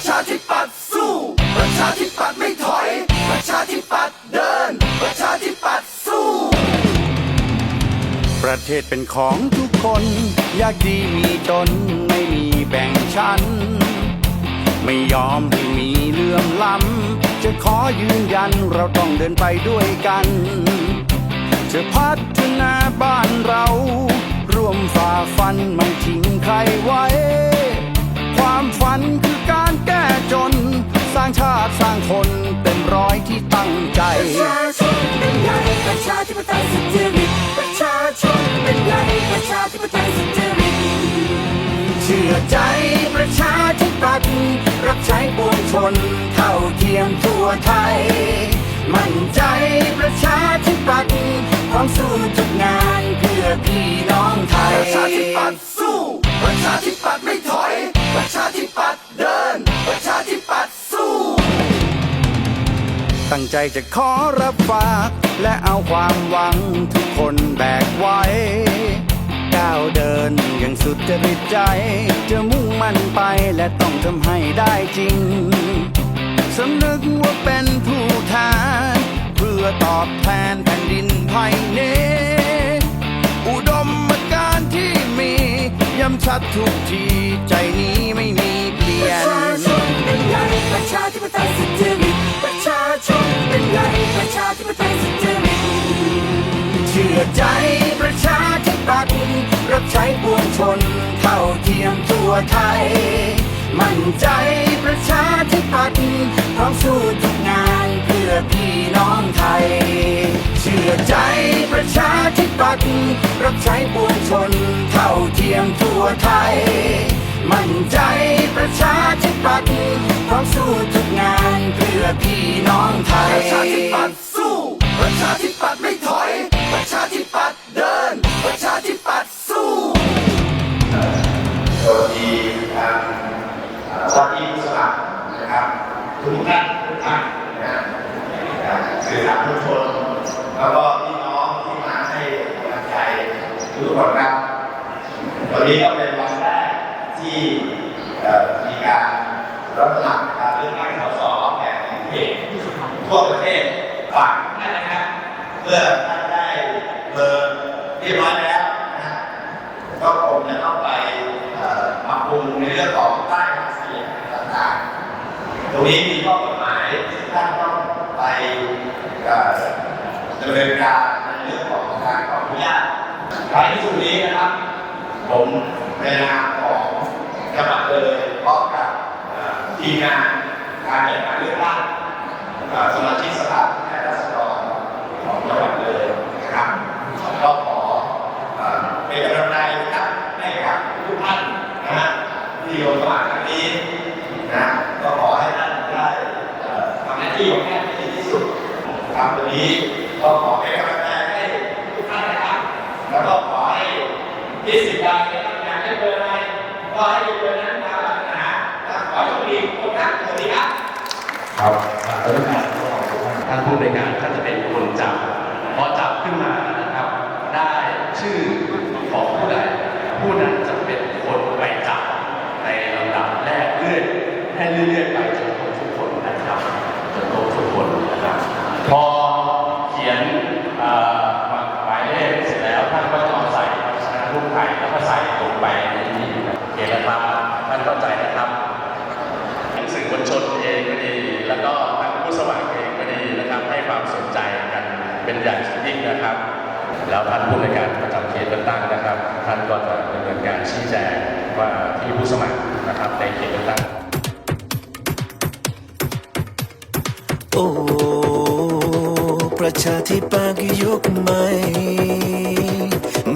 ประชาธิปัตย์สู้ ประชาธิปัตย์ไม่ถอย ประชาธิปัตย์เดิน ประชาธิปัตย์สู้ ประเทศเป็นของทุกคนอยากดีมีตนไม่มีแบ่งชั้น ไม่ยอมให้มีเลื่อมล้ำ จะขอยืนยันเราต้องเดินไปด้วยกัน จะพัฒนาบ้านเรา ร่วมฝ่าฟันไม่ทิ้งใครไว้ ความฝันคือการแก้จน สร้างชาติสร้างคนเต็มร้อยที่ตั้งใจ ประชาชนเป็นใหญ่ประชาธิปไตยสุจริตประชาชนเป็นใหญ่ประชาธิปไตยสุจริตเชื่อใจประชาธิปัตย์รับใช้ปวงชนเท่าเทียมทั่วไทย มั่นใจประชาธิปัตย์พร้อมสู้ทุกงานเพื่อพี่น้องไทย ประชาธิปัตย์สู้ ประชาธิปัตย์ไม่ถอย ประชาธิปัตย์เดิน ประชาธิปัตย์สู้ ตั้งใจจะขอรับฝากและเอาความหวังทุกคนแบกไว้ ก้าวเดินอย่างสุดจริตใจ จะมุ่งมั่นไปและต้องทำให้ได้จริงสำนึกว่าเป็นผู้แทนเพื่อตอบแทนแผ่นดินไทยนี้ ย้ำชัดทุกทีใจนี้ไม่มีเปลี่ยน ประชาชนเป็นใหญ่ประชาธิปไตยสุจริตประชาชนเป็นใหญ่ประชาธิปไตยสุจริตเชื่อใจประชาธิปัตย์รับใช้ปวงชนเท่าเทียมทั่วไทย มั่นใจประชาธิปัตย์พร้อมสู้ทุกงานเพื่อพี่น้องไทย ใจประชาธิปัตย์รับใช้ปวงชนเท่าเทียมทั่วไทย มั่นใจประชาธิปัตย์พร้อมสู้ทุกงานเพื่อพี่น้องไทย ประชาธิปัตย์สู้ ประชาธิปัตย์ รงนี้มีข้อกฎหมายที่ท่านต้องไปดำเนินการในเรื่องของการขออนุญาตท้ายที่สุดนี้นะครับ ผมในนามของจังหวัดเลยพร้อมกับทีมงานการจัดการเลือกตั้งสมาชิกสภาผู้แทนราษฎรของจังหวัดเลยนะครับก็ขอ เอ่อเป็นกำลังใจนะครับให้กับทุกท่านนะฮะที่ลงสมัครครั้งนี้นะก็ขอให้ท่านได้เอ่อทำหน้าที่ของแพทย์ให้ดีที่สุด ครับวันนี้ก็ขอเป็นกำลังใจให้ทุกท่านนะครับแล้วก็ขอให้ที่สิบวันเนี่ยอยากให้เบอร์อะไรก็ให้เบอร์นั้นตามปัญหาขอโชคดีทุกท่านสวัสดีครับครับกรุณาท่านผู้บริการท่านจะเป็นคนจับพอจับขึ้นมานะครับ ได้ชื่อของผู้ใด ผู้นั้นจะเป็นคนไปจับในลำดับแรกเลื่อนให้เรื่อยๆไปจนครบทุกคนนะครับจนครบทุกคนนะครับ พอเขียนเอ่อหมายเลขเสร็จแล้วท่านก็ต้องใส่รูปไข่ แล้วก็ใส่ลงไปในนี้โอเคนะครับท่านเข้าใจนะครับสื่อมวลชนเองก็ดี แล้วก็ทางผู้สมัครเองก็ดีนะครับ ให้ความสนใจกันเป็นอย่างยิ่งนะครับ แล้วท่านผู้ในการประจำเขตเลือกตั้งนะครับ ท่านก็จะดำเนินการชี้แจงว่าที่ผู้สมัครนะครับในเขตเลือกตั้งโอ้ประชาธิปัตยยุคใหม่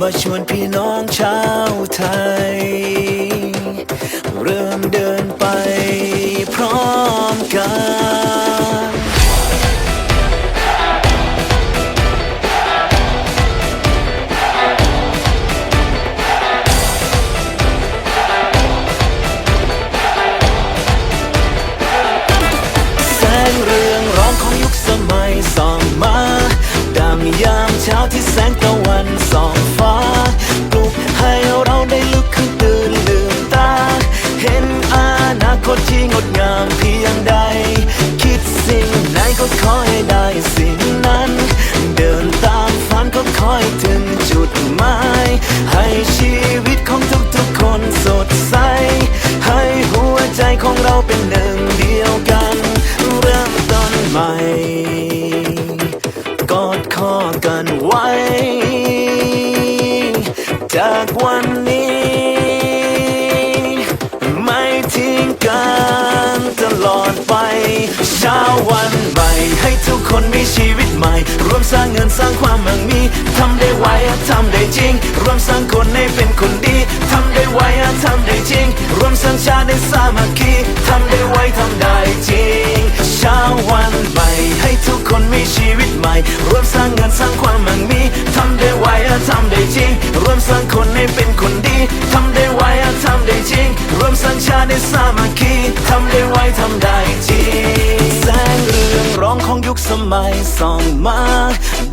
มาชวนพี่น้องชาวไทย เริ่มเดินไปพร้อมกัน ฟ้าปลุกให้เราได้ลุกขึ้นตื่นลืมตา เห็นอนาคตที่งดงามเพียงใด คิดสิ่งไก็ขอให้ได้สิ่งนั้น เดินตามฝันก็ขอให้ถึงจุดหมาย ให้ชีวิตของทุกๆคนสดใส ให้หัวใจของเราเป็นหนึ่งเดียวกัน เริ่มต้นใหม่กอดคอกันไว จากวันนี้ ไม่ทิ้งกันตลอดไปเช้าวันใหม่ให้ทุกคนมีชีวิตใหม่ รวมสร้างเงินสร้างความมั่งมีทำได้ไวทำได้จริง รวมสร้างคนให้เป็นคนดีทำได้ไวทำได้จริง รวมสร้างชาติได้สามัคคีทำได้ไวทำได้จริงเช้าวันใหม่ให้ทุกคนมีชีวิต ม่รวมสร้างเงินสร้างความมั่งมีทำได้ไวอะทำได้จริงร่วมสร้างคนให้เป็นคนดีทำได้ไวอะทำได้จริงร่วมสร้างชาติได้สามัคคีทำได้ไวทำได้จริงแสงเรืองร้องของยุคสมัยส่องมา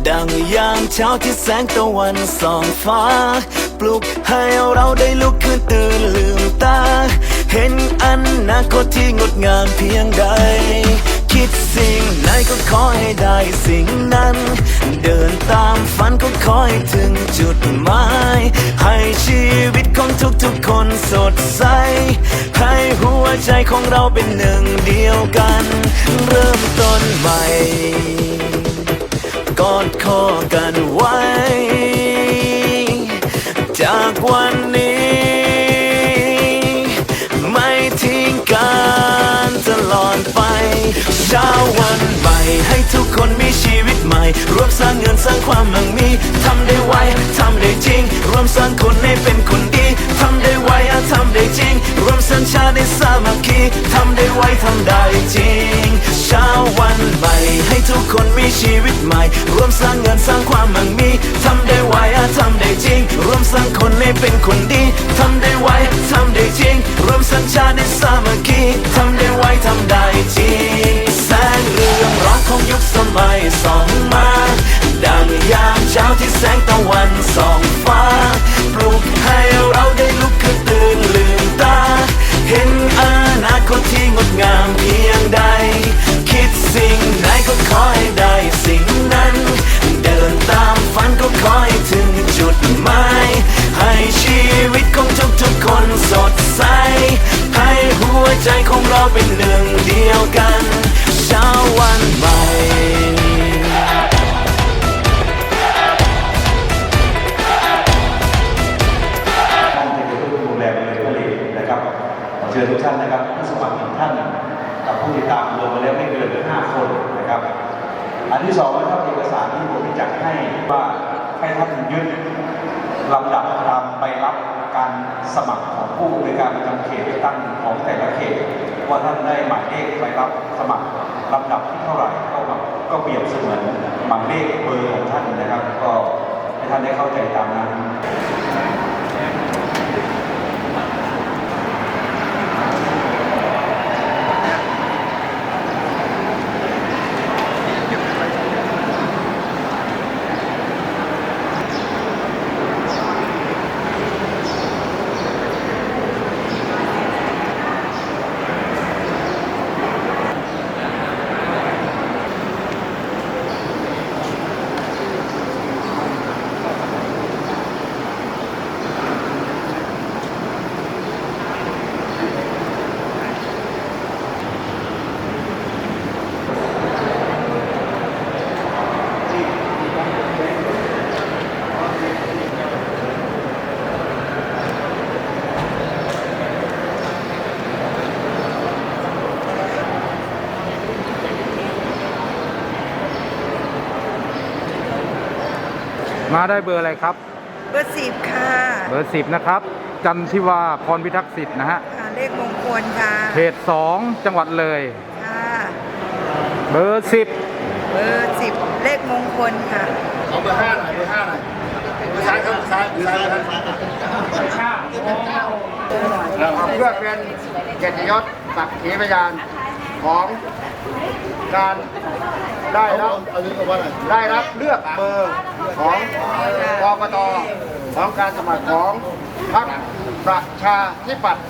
ดังยามเช้าที่แสงตะวันส่องฟ้า ปลุกให้เราได้ลุกขึ้นตื่นลืมตา เห็นอนาคตที่งดงามเพียงใด คิดสิ่งไหนก็ขอให้ได้สิ่งนั้น เดินตามฝันก็ขอให้ถึงจุดหมาย ให้ชีวิตของทุกๆคนสดใส ให้หัวใจของเราเป็นหนึ่งเดียวกัน เริ่มต้นใหม่กอดคอกันไว้ รวมสร้างเงินสร้างความมั่งมีทำได้ไวทำได้จริง รวมสร้างคนให้เป็นคนดีทำได้ไวอะทำได้จริง รวมสร้างชาติสามัคคีทำได้ไวทำได้จริงเช้าวันใหม่ให้ทุกคนมีชีวิตใหม่ รวมสร้างเงินสร้างความมั่งมีทำได้ไวอะทำได้จริง รวมสร้างคนให้เป็นคนดีทำได้ไวทำได้จริง รวมสร้างชาติสามัคคีทำได้ไว ที่แสงตะวันส่องฟ้า ปลุกให้เราได้ลุกขึ้นตื่นลืมตา เห็นอนาคตที่งดงามเพียงใด คิดสิ่งไหนก็ขอให้ได้สิ่งนั้น เดินตามฝันก็ขอให้ถึงจุดหมายให้ชีวิตของทุกๆคนสดใส ให้หัวใจของเราเป็นหนึ่งเดียวกัน เช้าวันใหม่ อันที่สองนะครับเอกสารที่ผมจัดให้ว่าให้ท่านยึดลำดับตามไปรับการสมัครของผู้ในการประจำเขตเลือกตั้งของแต่ละเขตว่าท่านได้หมายเลขไปรับสมัครลำดับที่เท่าไหร่ก็แบบก็เปรียบเสมือนหมายเลขเบอร์ของท่านนะครับ ก็ให้ท่านได้เข้าใจตามนั้น มาได้เบอร์อะไรครับ เบอร์สิบค่ะ เบอร์สิบนะครับ จันทิวาพรพิทักษ์สิทธิ์นะฮะค่ะเลขมงคลค่ะ เขตสองจังหวัดเลย ค่ะ เบอร์สิบเบอร์สิบเลขมงคลค่ะ เอาเบอร์ห้าหน่อยเบอร์ห้าหน่อยเบอร์ซ้ายครับซ้ายซ้ายซ้ายเพื่อเป็นเกียรติยศศักดิ์ขีพยานของ การได้รับได้รับเลือกเบอร์ของกกตของการสมัครของพรรคประชาธิปัตย์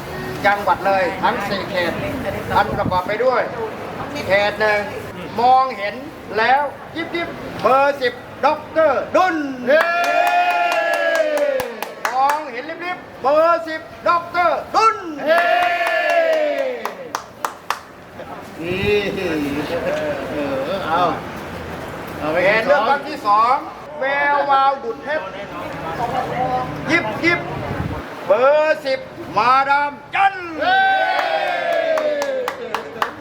จังหวัดเลยทั้งสี่เขตอันประกอบไปด้วย เขตหนึ่งมองเห็นแล้วยิบยิบเบอร์สิบด็อกเตอร์ดุลมองเห็นลิบลิบเบอร์สิบด็อกเตอร์ดุล นี่เออเอาเอาไปเห็นเรื่องครั้งที่สองแวววาวดุดเพชรยิบยิบเบอร์สิบมาดามจัน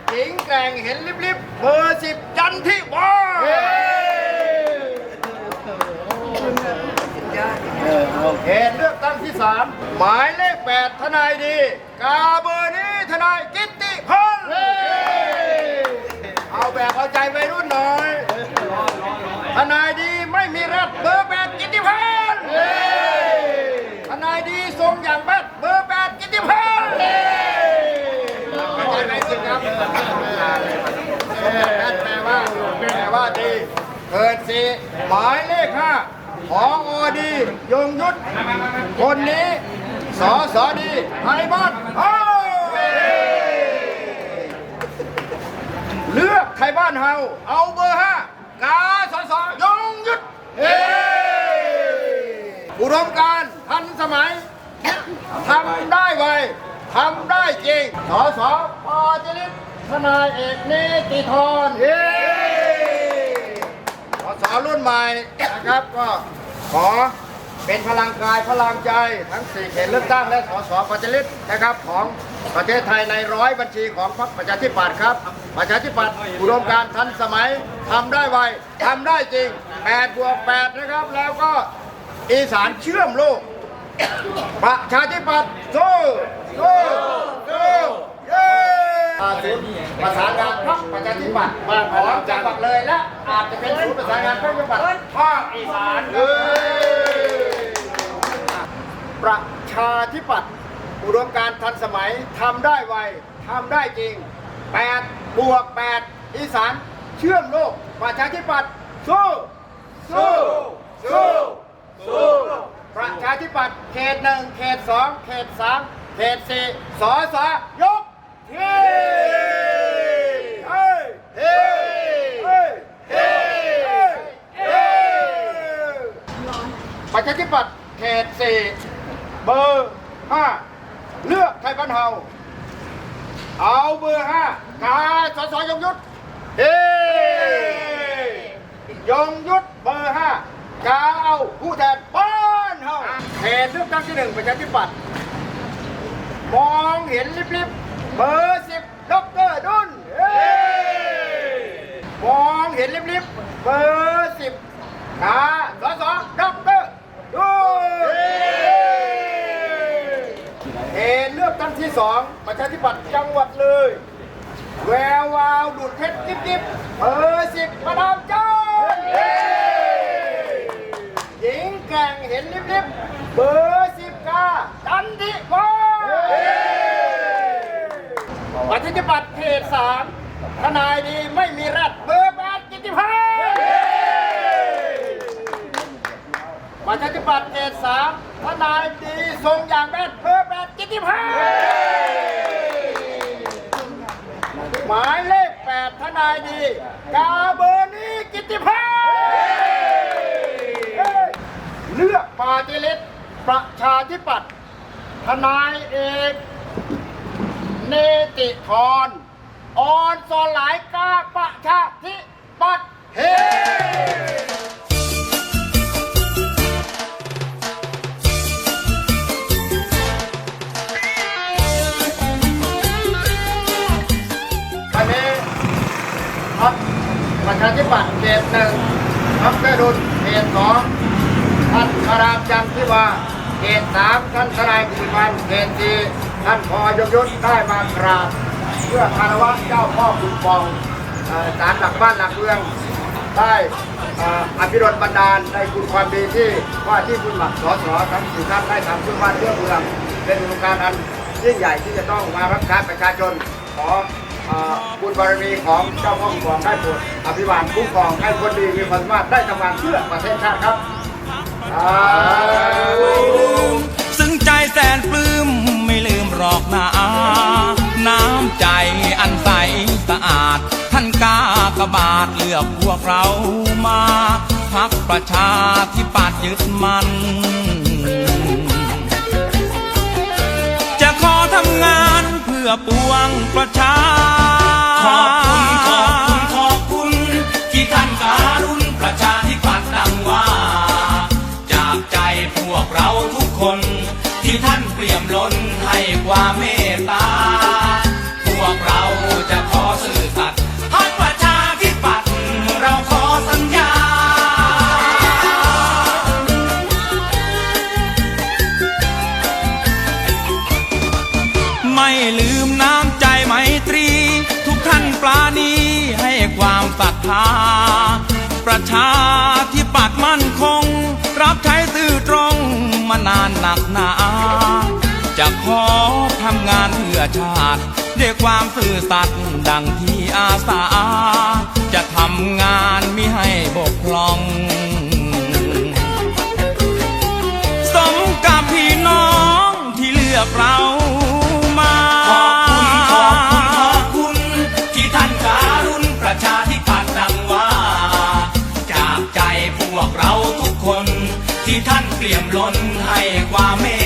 หญิงแกร่งเห็นลิบลิบเบอร์สิบจันทิวาโอเคเลือกตั้งที่สามหมายเลขแปดทนายดี กาเบอร์นี้ทนายกิตติ แบบเอาใจไปรุ่นหน่อยทนายดีไม่มีรัฐเบอร์แปดกิตติพันธ์ทนายดีทรงอย่างแบดเบอร์แปดกิตติพันธ์เอาใจไปสิครับเออแบดแปลว่าแปลว่าดีเกิดสีหมายเลขห้าขออดียงยุทธคนนี้สอสอดีไทยบ้านเฮ้ยเลือก ไทยบ้านเฮาเอาเบอร์ห้ากาสสยงยุทธเฮ้อุดมการณ์ทันสมัยทำได้ไวทำได้จริงสสปาจิลิตทนายเอกเนติธรเฮ้สสรุ่นใหม่นะครับก็ขอเป็นพลังกายพลังใจทั้งสี่เขตเลือกตั้งและสสปาจิลิตนะครับของประเทศไทยในร้อยบัญชีของพรรคประชาธิปัตย์ครับ ประชาธิปัตย์อุดมการทันสมัยทำได้ไวทำได้จริง8บวก8นะครับ แล้วก็อีสานเชื่อมโลก ประชาธิปัตย์สู้สู้สู้เย้อาศูนย์ประสานงานพรรคประชาธิปัตย์ของจังหวัดเลยและอาจจะเป็นศูนย์ประสานงานพรรคจังหวัดภาคอีสานเลยประชาธิปัตย์อุดมการทันสมัยทำได้ไวทำได้จริง 8บวก8อีสานเชื่อมโลกประชาธิปัตย์สู้สู้สู้สู้ประชาธิปัตย์เขตหนึ่งเขตสองเขตสามเขตสี่สอสอยกเฮ้เฮ้เฮ้เฮ้เฮ้เฮ้ประชาธิปัตย์เขตสี่เบอร์ห้าเลือกไทยบ้านเฮา เอาเบอร์ห้ากาสสยงยุทธเฮ้ยงยุทธเบอร์ห้ากาเอาผู้แทนบ้านเฮาเขตเลือกตั้งที่หนึ่งประชาธิปัตย์มองเห็นลิบๆเบอร์สิบดอกเตอรดุลเฮ้มองเห็นลิบๆเบอร์สิบกาสสดอกเตอรดุลเข ตั้งที่สองประชาธิปัตย์จังหวัดเลย แวววาวดูดเพชรกิ๊บกิ๊บเบอร์สิบประดามเจ้าหญิงแกร่งเห็นลิบลิบเบอร์สิบกาจันทิวาปฏิบัติเขตสามทนายดีไม่มีรัฐเบอร์แปดกิติพันธ์ประชาธิปัตย์เขตสามทนายดีทรงอย่างแบดเบอร์แปด กิติพันธ์หมายเลขแปดทนายดี กาเบอร์นี้กิติพันธ์เลือกปาฏิลิตประชาธิปัตย์ทนายเอกเนติธรออนสลายกาประชาธิปัตย์เฮ ประชาธิปัตย์เขตหนึ่งพรรคเพื่อดุลเขตสองท่านคารามจันทร์ที่ว่าเขตสามท่านทนายกิติพันธ์เขตสี่ท่านพอยงยุทธได้มากราบเพื่อคารวะเจ้าพ่อคุณปองศาลหลักบ้านหลักเมืองได้อภิรดบันดาลในคุณความดีที่ว่าที่คุณหมักสอสอทั้งสี่ท่านได้ทำเพื่อบ้านเพื่อเมืองเป็นโครงการอันยิ่งใหญ่ที่จะต้องมารับกษาประชาชนขอ บุญบารมีของเจ้าพ่อของได้โปรดอภิบาลคุ้มครองให้คนดีมีความสามารถได้ทำงานเพื่อประเทศชาติครับซึ้งใจแสนปลื้มไม่ลืมหรอกนาน้ำใจอันใสสะอาด ท่านกากบาทเลือกพวกเรามาพักประชาที่ปัดยึดมันจะขอทำงาน อปวงประชา ขอบคุณขอบคุณขอบคุณ ที่ท่านการุณประชาธิปัตย์ดังว่า จากใจพวกเราทุกคน ที่ท่านเปี่ยมล้นให้ความเมตตา พวกเราจะขอสื่อ อชาติด้วยความซื่อสัตย์ดังที่อาสา จะทำงานมิให้บกพร่อง สมกับพี่น้องที่เลือกเรามาขอบคุณขอบคุณขอบคุณที่ท่านการุณประชาธิปัตย์ดังว่า จากใจพวกเราทุกคนที่ท่านเปี่ยมล้นให้ความเมต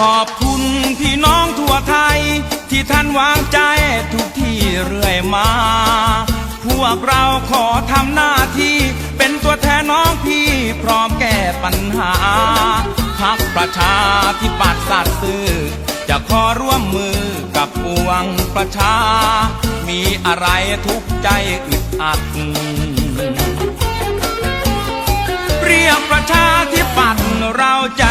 ขอบคุณพี่น้องทั่วไทย ที่ท่านวางใจทุกที่เรื่อยมา พวกเราขอทำหน้าที่ เป็นตัวแทนน้องพี่พร้อมแก้ปัญหาพักประชาธิปัตย์สัตย์ซื่อจะขอร่วมมือกับปวงประชา มีอะไรทุกใจอึดอัดเรียกประชาธิปัตย์เราจะ